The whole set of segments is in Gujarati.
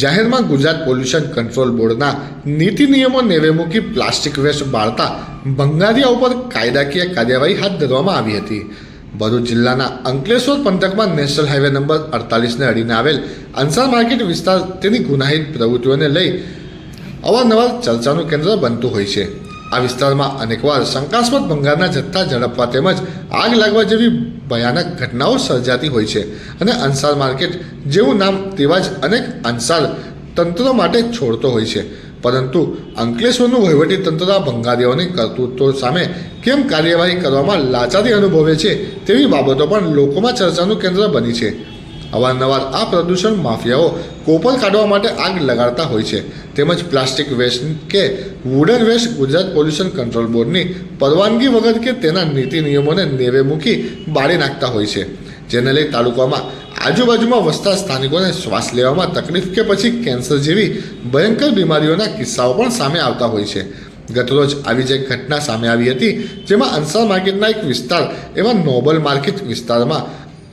જાહેરમાં ગુજરાત પોલ્યુશન કંટ્રોલ બોર્ડના નીતિ નિયમો નેવે મૂકી પ્લાસ્ટિક વેસ્ટ બાળતા ભંગારિયા ઉપર કાયદાકીય કાર્યવાહી હાથ ધરવામાં આવી હતી. ભરૂચ જિલ્લાના અંકલેશ્વર પંથકમાં નેશનલ હાઈવે નંબર અડતાલીસને અડીને આવેલ અંસાર માર્કેટ વિસ્તાર તેની ગુનાહિત પ્રવૃત્તિઓને લઈ અવારનવાર ચર્ચાનું કેન્દ્ર બનતું હોય છે. આ વિસ્તારમાં અનેકવાર શંકાસ્પદ ભંગારના જથ્થા ઝડપવા તેમજ આગ લાગવા જેવી ભયાનક ઘટનાઓ સર્જાતી હોય છે અને અંસાર માર્કેટ જેવું નામ તેવા જ અનેક અંસાર તંત્રો માટે છોડતો હોય છે. પરંતુ અંકલેશ્વરનું વહીવટી તંત્ર ભંગારીઓની કરતૂતો સામે કેમ કાર્યવાહી કરવામાં લાચારી અનુભવે છે તેવી બાબતો પણ લોકોમાં ચર્ચાનું કેન્દ્ર બની છે. અવારનવાર આ પ્રદૂષણ માફિયાઓ કોપર કાઢવા માટે આગ લગાડતા હોય છે. તેમજ પ્લાસ્ટિક વેસ્ટ કે wooden waste Gujarat pollution control બોર્ડની પરવાનગી વગર કે તેના નીતિ નિયમોને નેવે મૂકી બાળી નાખતા હોય છે. જેને લઈ તાલુકામાં આજુબાજુમાં વસતા સ્થાનિકોને શ્વાસ લેવામાં તકલીફ કે પછી કેન્સર જેવી ભયંકર બીમારીઓના કિસ્સાઓ પણ સામે આવતા હોય છે. ગતરોજ આવી જ એક ઘટના સામે આવી હતી, જેમાં અંસાર માર્કેટના એક વિસ્તાર એવા નોબલ માર્કેટ વિસ્તારમાં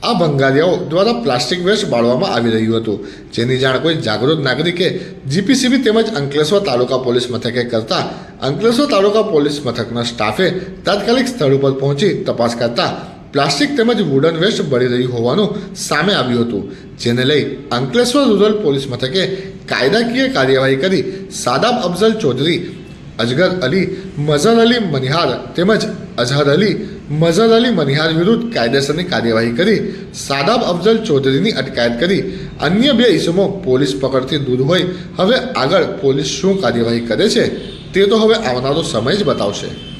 આ ભંગારિયાઓ દ્વારા પ્લાસ્ટિક વેસ્ટ બાળવામાં આવી રહ્યું હતું. જેની જાણ કોઈ જાગૃત નાગરિકે જીપીસીબી તેમજ અંકલેશ્વર તાલુકા પોલીસ મથકે કરતા અંકલેશ્વર તાલુકા પોલીસ મથકના સ્ટાફે તાત્કાલિક સ્થળ ઉપર પહોંચી તપાસ કરતા પ્લાસ્ટિક તેમજ વુડન વેસ્ટ બળી રહ્યું હોવાનું સામે આવ્યું હતું. જેને લઈ અંકલેશ્વર રૂરલ પોલીસ મથકે કાયદાકીય કાર્યવાહી કરી સાદાબ અફઝલ ચૌધરી, અજગર અલી મઝર અલી મનિહાર તેમજ અઝહર અલી મઝર અલી મનિહાર વિરુદ્ધ કાયદેસરની કાર્યવાહી કરી સાદાબ અફઝલ ચૌધરીની અટકાયત કરી. અન્ય બે ઇસમો પોલીસ પકડથી દૂર હોય. હવે આગળ પોલીસ શું કાર્યવાહી કરે છે તે તો હવે આવનારો સમય જ બતાવશે.